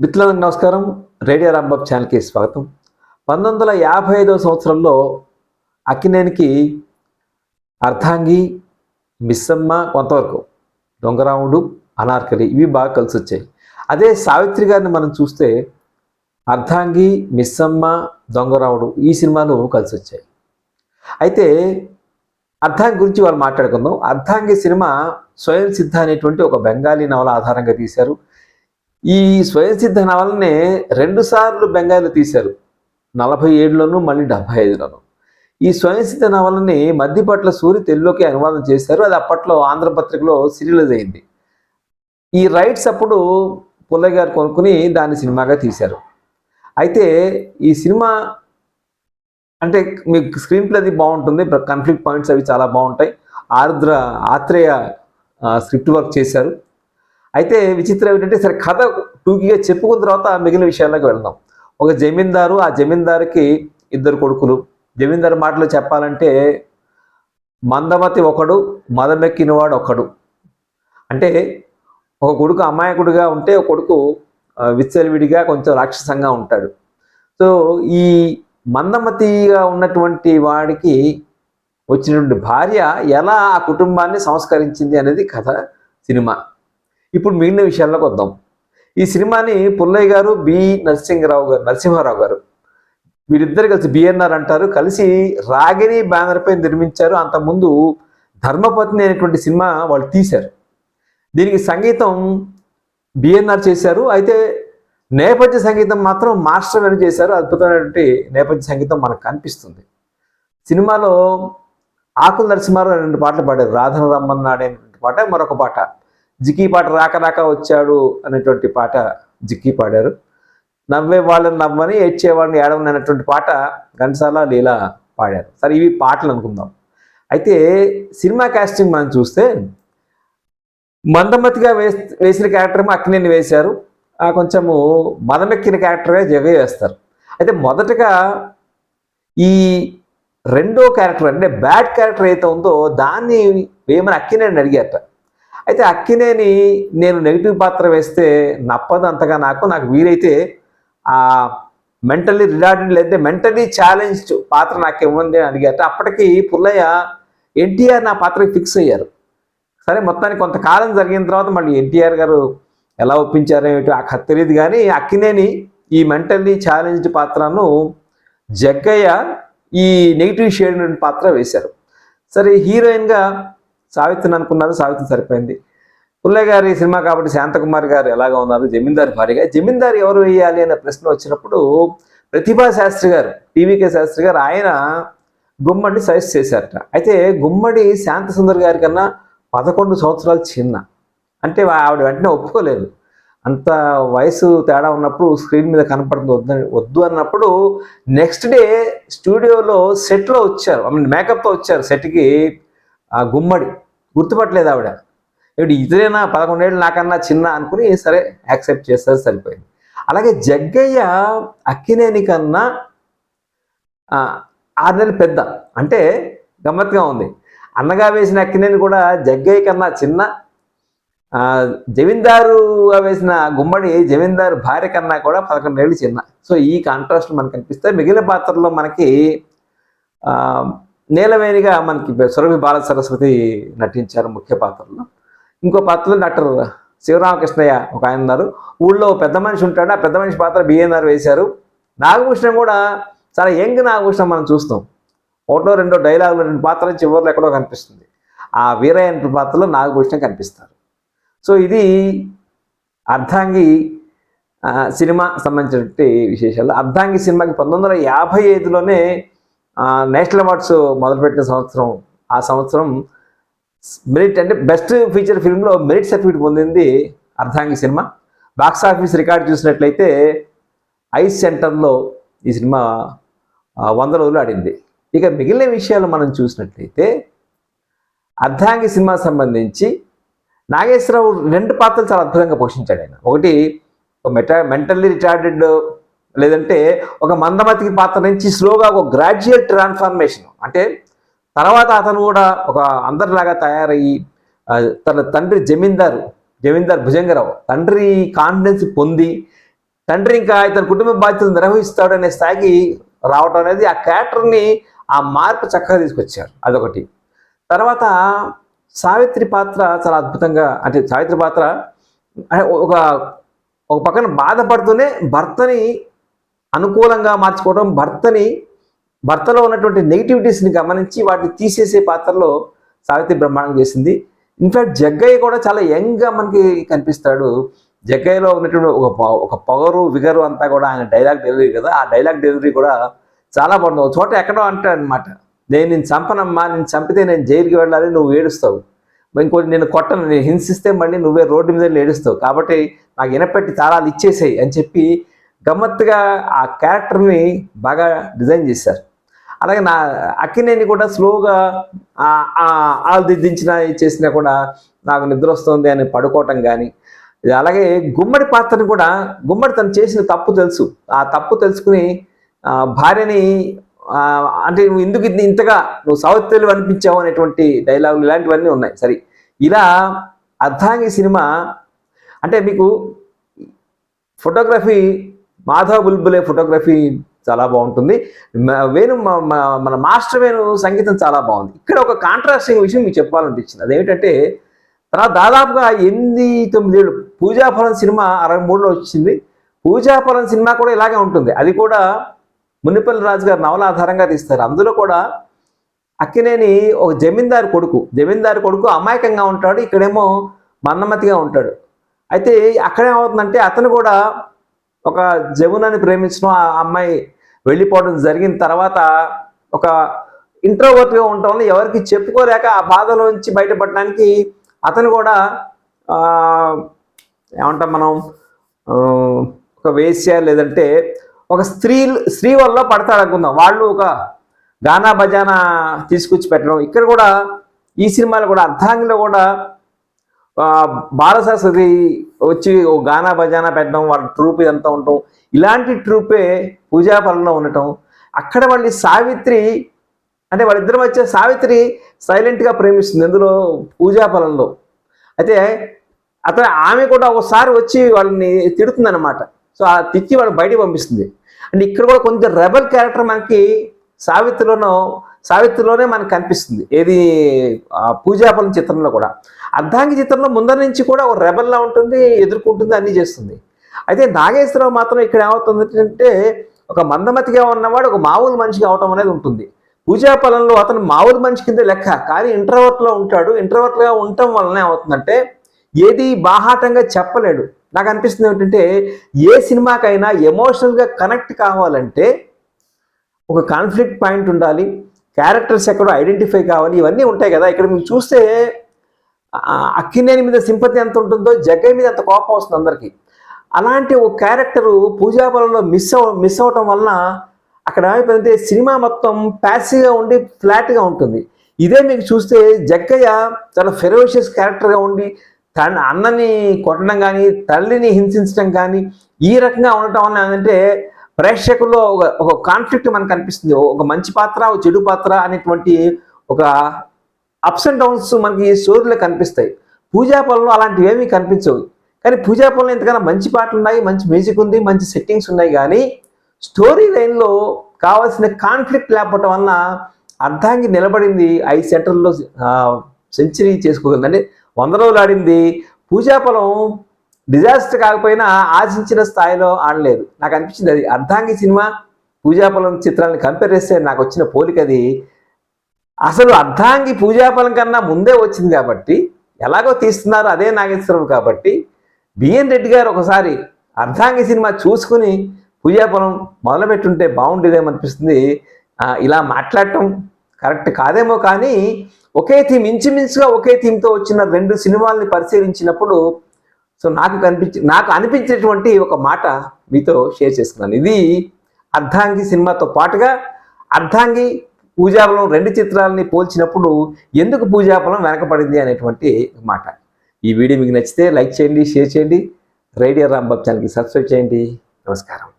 మిత్రులందరికీ నమస్కారం. రేడియో రాంబాబ్ ఛానల్కి స్వాగతం. పంతొమ్మిది వందల యాభై ఐదవ సంవత్సరంలో అక్కినేనికి అర్ధాంగి మిస్సమ్మ కొంతవరకు దొంగరాముడు అనార్కలి ఇవి బాగా కలిసి వచ్చాయి అదే సావిత్రి గారిని మనం చూస్తే అర్ధాంగి మిస్సమ్మ దొంగరాముడు ఈ సినిమాలు కలిసి వచ్చాయి అయితే అర్ధాంగి గురించి వాళ్ళు మాట్లాడుకుందాం. అర్ధాంగి సినిమా స్వయం సిద్ధ అనేటువంటి ఒక బెంగాలీ నవల ఆధారంగా తీశారు. ఈ స్వయం నవలనే రెండుసార్లు రెండు తీశారు. నలభై ఏడులోను మళ్ళీ డెబ్బై ఐదులోను. ఈ స్వయం సిద్ధ నవలని మధ్యపట్ల సూరి తెలుగులోకి అనువాదం చేశారు. అది అప్పట్లో ఆంధ్రపత్రికలో సీరియలైజ్ అయింది. ఈ రైట్స్ అప్పుడు పుల్లయ్య గారు కొనుక్కుని దాన్ని సినిమాగా తీశారు. అయితే ఈ సినిమా అంటే మీకు స్క్రీన్ ప్లే అది బాగుంటుంది. కాన్ఫ్లిక్ట్ పాయింట్స్ అవి చాలా బాగుంటాయి. ఆరుద్ర ఆత్రేయ స్క్రిప్ట్ వర్క్ చేశారు. అయితే విచిత్రం ఏంటంటే సరే కథ టూకీగా చెప్పుకున్న తర్వాత మిగిలిన విషయాల్లోకి వెళ్దాం. ఒక జమీందారు ఆ జమీందారుకి ఇద్దరు కొడుకులు. జమీందారు మాటలు చెప్పాలంటే మందమతి ఒకడు మదమెక్కినవాడు ఒకడు. అంటే ఒక కొడుకు అమాయకుడిగా ఉంటే ఒక కొడుకు విచ్చలవిడిగా కొంచెం రాక్షసంగా ఉంటాడు. సో ఈ మందమతిగా ఉన్నటువంటి వాడికి వచ్చినటువంటి భార్య ఎలా ఆ కుటుంబాన్ని సంస్కరించింది అనేది కథ సినిమా. ఇప్పుడు మిగిలిన విషయాల్లోకి వద్దాం. ఈ సినిమాని పుల్లయ్య గారు బి నరసింహరావు గారు నరసింహారావు గారు వీరిద్దరు కలిసి బిఎన్ఆర్ అంటారు. కలిసి రాగిని బ్యానర్ పై నిర్మించారు. అంతకుముందు ధర్మపత్ని అనేటువంటి సినిమా వాళ్ళు తీశారు. దీనికి సంగీతం బిఎన్ఆర్ చేశారు. అయితే నేపథ్య సంగీతం మాత్రం మాస్టర్ గారు చేశారు. అద్భుతమైనటువంటి నేపథ్య సంగీతం మనకు కనిపిస్తుంది. సినిమాలో ఆకుల నరసింహారావు రెండు పాటలు పాడారు. రాధన రమ్మన్నాడు అనేటువంటి పాట మరొక పాట. జిక్కీ పాట రాక రాక వచ్చాడు అనేటువంటి పాట జిక్కీ పాడారు. నవ్వే వాళ్ళని నవ్వని ఏడ్చేవాడిని ఏడవని అనేటువంటి పాట ఘంటసాల లీలా పాడారు. సరే ఇవి పాటలు అనుకుందాం. అయితే సినిమా కాస్టింగ్ మనం చూస్తే మందమతిగా వేస్ వేసిన క్యారెక్టర్ అక్కినేని వేశారు. ఆ కొంచెము మదమెక్కిన క్యారెక్టర్గా జగ వేస్తారు. అయితే మొదటగా ఈ రెండో క్యారెక్టర్ అంటే బ్యాడ్ క్యారెక్టర్ ఏదైతే ఉందో దాన్ని వేయమని అక్కినేని అడిగారట. అయితే అక్కినేని నేను నెగిటివ్ పాత్ర వేస్తే నప్పదు అంతగా నాకు. నాకు వీలైతే ఆ మెంటల్లీ రిలాటెడ్ లేదంటే మెంటలీ ఛాలెంజ్డ్ పాత్ర నాకు ఇవ్వండి అని అడిగారు. అప్పటికి పుల్లయ్య ఎన్టీఆర్ నా పాత్రకి ఫిక్స్ అయ్యారు. సరే మొత్తానికి కొంతకాలం జరిగిన తర్వాత మళ్ళీ ఎన్టీఆర్ గారు ఎలా ఒప్పించారో ఏమిటో ఆ కథ తెలియదు కానీ అక్కినేని ఈ మెంటల్లీ ఛాలెంజ్డ్ పాత్రను జగ్గయ్య ఈ నెగిటివ్ షేడ్ పాత్ర వేశారు. సరే హీరోయిన్గా సావిత్రిని అనుకున్నారు సావిత్రి సరిపోయింది. పుల్లయ్య గారి సినిమా కాబట్టి శాంతకుమారి గారు ఎలాగా ఉన్నారు జమీందారు భారీగా. జమీందారు ఎవరు వేయాలి అనే ప్రశ్న వచ్చినప్పుడు ప్రతిభా శాస్త్రి గారు టీవీకే శాస్త్రి గారు ఆయన గుమ్మడిని సజెస్ట్ చేశారట. అయితే గుమ్మడి శాంత సుందర్ గారి కన్నా పదకొండు సంవత్సరాలు చిన్న. అంటే ఆవిడ వెంటనే ఒప్పుకోలేదు. అంత వయసు తేడా ఉన్నప్పుడు స్క్రీన్ మీద కనపడుతుంది వద్దు వద్దు అన్నప్పుడు నెక్స్ట్ డే స్టూడియోలో సెట్లో వచ్చారు ఐ మీన్ మేకప్తో వచ్చారు సెట్కి ఆ గుమ్మడి గుర్తుపట్టలేదు ఆవిడ. ఏమిటి ఇతరేనా పదకొండేళ్ళు నాకన్నా చిన్న అనుకుని సరే యాక్సెప్ట్ చేస్తారు సరిపోయింది. అలాగే జగ్గయ్య అక్కినేని కన్నా ఆరు నెలలు పెద్ద. అంటే గమ్మత్తుగా ఉంది. అన్నగా వేసిన అక్కినేని కూడా జగ్గయ్య కన్నా చిన్న. జమీందారుగా వేసిన గుమ్మడి జమీందారు భార్య కన్నా కూడా పదకొండేళ్ళు చిన్న. సో ఈ కాంట్రాస్ట్ మనకు కనిపిస్తే మిగిలిన పాత్రలో మనకి నీలవేణిగా మనకి సురభి బాల సరస్వతి నటించారు ముఖ్య పాత్రలో. ఇంకో పాత్రలో డాక్టర్ శివరామకృష్ణయ్య ఒక ఆయన ఉన్నారు. ఊళ్ళో పెద్ద మనిషి ఉంటాడు. ఆ పెద్ద మనిషి పాత్ర బిఎన్ఆర్ వేశారు. నాగభూషణం కూడా చాలా యంగ్ నాగభూషణం మనం చూస్తాం. ఒకటో రెండో డైలాగులు రెండు పాత్రలు చివరిలో ఎక్కడో కనిపిస్తుంది. ఆ వీరయ్య పాత్రలో నాగభూషణం కనిపిస్తారు. సో ఇది అర్ధాంగి సినిమా సంబంధించినటువంటి విశేషాలు. అర్ధాంగి సినిమాకి పంతొమ్మిది వందల యాభై ఐదులోనే నేషనల్ అవార్డ్స్ మొదలుపెట్టిన సంవత్సరం ఆ సంవత్సరం మెరిట్ అంటే బెస్ట్ ఫీచర్ ఫిల్మ్లో మెరిట్ సర్టిఫికేట్ పొందింది అర్ధాంగి సినిమా. బాక్స్ ఆఫీస్ రికార్డ్ చూసినట్లయితే ఐస్ సెంటర్లో ఈ సినిమా వంద రోజులు ఆడింది. ఇక మిగిలిన విషయాలు మనం చూసినట్లయితే అర్ధాంగి సినిమా సంబంధించి నాగేశ్వరరావు రెండు పాత్రలు చాలా అద్భుతంగా పోషించాడు ఆయన. ఒకటి మెటా మెంటల్లీ రిటార్డెడ్ లేదంటే ఒక మందమతికి పాత్ర నుంచి స్లోగా ఒక గ్రాడ్యుయేట్ ట్రాన్స్ఫర్మేషన్ అంటే తర్వాత అతను కూడా ఒక అందరిలాగా తయారయ్యి తన తండ్రి జమీందారు జమీందార్ భుజంగరావు తండ్రి కాన్ఫిడెన్స్ పొంది తండ్రి ఇంకా ఇతని కుటుంబ బాధ్యతలు నిర్వహిస్తాడనే స్థాయికి రావటం అనేది ఆ క్యారెక్టర్ని ఆ మార్పు చక్కగా తీసుకొచ్చారు. అదొకటి. తర్వాత సావిత్రి పాత్ర చాలా అద్భుతంగా అంటే సావిత్రి పాత్ర ఒక ఒక పక్కన బాధపడుతూనే భర్తని అనుకూలంగా మార్చుకోవడం భర్తని భర్తలో ఉన్నటువంటి నెగిటివిటీస్ని గమనించి వాటిని తీసేసే పాత్రలో సావిత్రి బ్రహ్మాండం చేసింది. ఇన్ఫ్యాక్ట్ జగ్గయ్య కూడా చాలా యంగ్గా మనకి కనిపిస్తాడు. జగ్గయ్యలో ఉన్నటువంటి ఒక ప- ఒక పొగరు విగరు అంతా కూడా ఆయన డైలాగ్ డెలివరీ కదా ఆ డైలాగ్ డెలివరీ కూడా చాలా బాగుంది. ఒక చోట ఎక్కడో అంటాడు అనమాట నేను నేను చంపనమ్మా నేను చంపితే నేను జైలుకి వెళ్ళాలి నువ్వు ఏడుస్తావు. ఇంకోటి నేను కొట్టను నేను హింసిస్తే మళ్ళీ నువ్వే రోడ్డు మీద ఏడుస్తావు. కాబట్టి నాకు వినపెట్టి తాళాలు ఇచ్చేసేయి అని చెప్పి గమ్మత్తుగా ఆ క్యారెక్టర్ని బాగా డిజైన్ చేశారు. అలాగే నా అక్కినేని కూడా స్లోగా ఆదిద్దించిన చేసినా కూడా నాకు నిద్ర వస్తుంది అని పడుకోవటం కానీ అలాగే గుమ్మడి పాత్రని కూడా గుమ్మడి తను చేసిన తప్పు తెలుసు. ఆ తప్పు తెలుసుకుని భార్యని అంటే నువ్వు ఎందుకు ఇది ఇంతగా నువ్వు సౌత్ అనిపించావు అనేటువంటి డైలాగులు ఇలాంటివన్నీ ఉన్నాయి. సరే ఇలా అర్ధాంగి సినిమా అంటే మీకు ఫోటోగ్రఫీ మాధవ్ బుల్బులే ఫోటోగ్రఫీ చాలా బాగుంటుంది. వేణు మ- మన మాస్టర్ వేణు సంగీతం చాలా బాగుంది. ఇక్కడ ఒక కాంట్రాస్టింగ్ విషయం మీకు చెప్పాలనిపించింది. అదేమిటంటే తర్వాత దాదాపుగా ఎనిమిది తొమ్మిది ఏళ్ళు పూజాఫలం సినిమా అరవై మూడులో వచ్చింది. పూజాఫలం సినిమా కూడా ఇలాగే ఉంటుంది. అది కూడా మునిపల్లి రాజు గారు నవల ఆధారంగా తీస్తారు. అందులో కూడా అక్కినేని ఒక జమీందారు కొడుకు జమీందారు కొడుకు అమాయకంగా ఉంటాడు. ఇక్కడేమో మన్నమతిగా ఉంటాడు. అయితే అక్కడేమవుతుందంటే అతను కూడా ఒక జమునని ప్రేమించడం ఆ అమ్మాయి వెళ్ళిపోవడం జరిగిన తర్వాత ఒక ఇంట్రోవర్ట్గా ఉండటం వల్ల ఎవరికి చెప్పుకోలేక ఆ బాధలోంచి బయటపడడానికి అతను కూడా ఏమంటాం మనం ఒక వేశ్య లేదంటే ఒక స్త్రీ స్త్రీ వల్ల పడతాడు అనుకుందాం. వాళ్ళు ఒక గానా బజానా తీసుకొచ్చి పెట్టడం. ఇక్కడ కూడా ఈ సినిమాలో కూడా అర్ధాంగిలో కూడా బాలసరస్వతి వచ్చి ఓ గానా బజానా పెట్టడం వాళ్ళ ట్రూప్ ఇదంతా ఉండటం ఇలాంటి ట్రూపే పూజాపరంలో ఉండటం అక్కడ మళ్ళీ సావిత్రి అంటే వాళ్ళిద్దరి మధ్య సావిత్రి సైలెంట్గా ప్రేమిస్తుంది ఎందులో పూజాపలంలో అయితే అతను ఆమె కూడా ఒకసారి వచ్చి వాళ్ళని తిడుతుంది అనమాట సో ఆ తిట్టి వాళ్ళు బయటికి పంపిస్తుంది. అంటే ఇక్కడ కూడా కొంచెం రెబల్ క్యారెక్టర్ మనకి సావిత్రిలోనో సావిత్రిలోనే మనకు కనిపిస్తుంది. ఏది పూజాపలం చిత్రంలో కూడా. అర్ధాంగి చిత్రంలో ముందర నుంచి కూడా ఒక రెబల్లా ఉంటుంది ఎదుర్కొంటుంది అన్నీ చేస్తుంది. అయితే నాగేశ్వరరావు మాత్రం ఇక్కడ ఏమవుతుంది అంటే ఒక మందమతిగా ఉన్నవాడు ఒక మామూలు మనిషిగా అవటం అనేది ఉంటుంది. పూజాపలంలో అతను మామూలు మనిషి కింద లెక్క కానీ ఇంటర్వర్ట్లో ఉంటాడు. ఇంటర్వర్ట్గా ఉండటం వలన ఏమవుతుందంటే ఏది బాహాటంగా చెప్పలేడు. నాకు అనిపిస్తుంది ఏంటంటే ఏ సినిమాకైనా ఎమోషనల్గా కనెక్ట్ కావాలంటే ఒక కాన్ఫ్లిక్ట్ పాయింట్ ఉండాలి. క్యారెక్టర్స్ ఎక్కడో ఐడెంటిఫై కావాలి ఇవన్నీ ఉంటాయి కదా. ఇక్కడ మీరు చూస్తే అక్కినేని మీద సింపతి ఎంత ఉంటుందో జగ్గయ్య మీద అంత కోపం వస్తుంది అందరికీ. అలాంటి ఒక క్యారెక్టరు పూజాబలంలో మిస్ అవ మిస్ అవటం వలన అక్కడ ఏమైపోయిందంటే సినిమా మొత్తం ప్యాసివ్గా ఉండి ఫ్లాట్గా ఉంటుంది. ఇదే మీకు చూస్తే జగ్గయ్య చాలా ఫెరోషియస్ క్యారెక్టర్గా ఉండి తన అన్నని కొట్టడం కానీ తల్లిని హింసించడం కానీ ఈ రకంగా ఉండటం వల్ల ఏంటంటే ప్రేక్షకుల్లో ఒక ఒక కాన్ఫ్లిక్ట్ మనకు కనిపిస్తుంది. ఒక మంచి పాత్ర ఒక చెడు పాత్ర అనేటువంటి ఒక అప్స్ అండ్ డౌన్స్ మనకి స్టోరీలో కనిపిస్తాయి. పూజాపలంలో అలాంటివి ఏమీ కనిపించవు. కానీ పూజా పనులు ఎంతకన్నా మంచి పాటలు ఉన్నాయి మంచి మ్యూజిక్ ఉంది మంచి సెట్టింగ్స్ ఉన్నాయి కానీ స్టోరీ లైన్లో కావాల్సిన కాన్ఫ్లిక్ట్ లేకపోవటం వలన అర్ధాంగి నిలబడింది. ఐదు సెంటర్లో సెంచరీ చేసుకోగలిగింది. అంటే వంద రోజులు ఆడింది. పూజాపలం డిజాస్టర్ కాకపోయినా ఆశించిన స్థాయిలో ఆడలేదు. నాకు అనిపించింది అది అర్ధాంగి సినిమా పూజాపలం చిత్రాన్ని కంపేర్ చేస్తే నాకు వచ్చిన పోలిక అది అసలు అర్ధాంగి పూజాపలం కన్నా ముందే వచ్చింది కాబట్టి ఎలాగో తీస్తున్నారు అదే నాగేశ్వరరావు కాబట్టి బిఎన్ రెడ్డి గారు ఒకసారి అర్ధాంగి సినిమా చూసుకుని పూజాపలం మొదలుపెట్టుంటే బాగుండేదేమనిపిస్తుంది. ఇలా మాట్లాడటం కరెక్ట్ కాదేమో కానీ ఒకే థీమ్ ఇంచుమించుగా ఒకే థీమ్తో వచ్చిన రెండు సినిమాల్ని పరిశీలించినప్పుడు సో నాకు కనిపించి నాకు అనిపించినటువంటి ఒక మాట మీతో షేర్ చేసుకున్నాను. ఇది అర్ధాంగి సినిమాతో పాటుగా అర్ధాంగి పూజాబలం రెండు చిత్రాలని పోల్చినప్పుడు ఎందుకు పూజాబలం వెనకపడింది అనేటువంటి మాట. ఈ వీడియో మీకు నచ్చితే లైక్ చేయండి షేర్ చేయండి. రేడియో రాంబాబు ఛానల్కి సబ్స్క్రైబ్ చేయండి. నమస్కారం.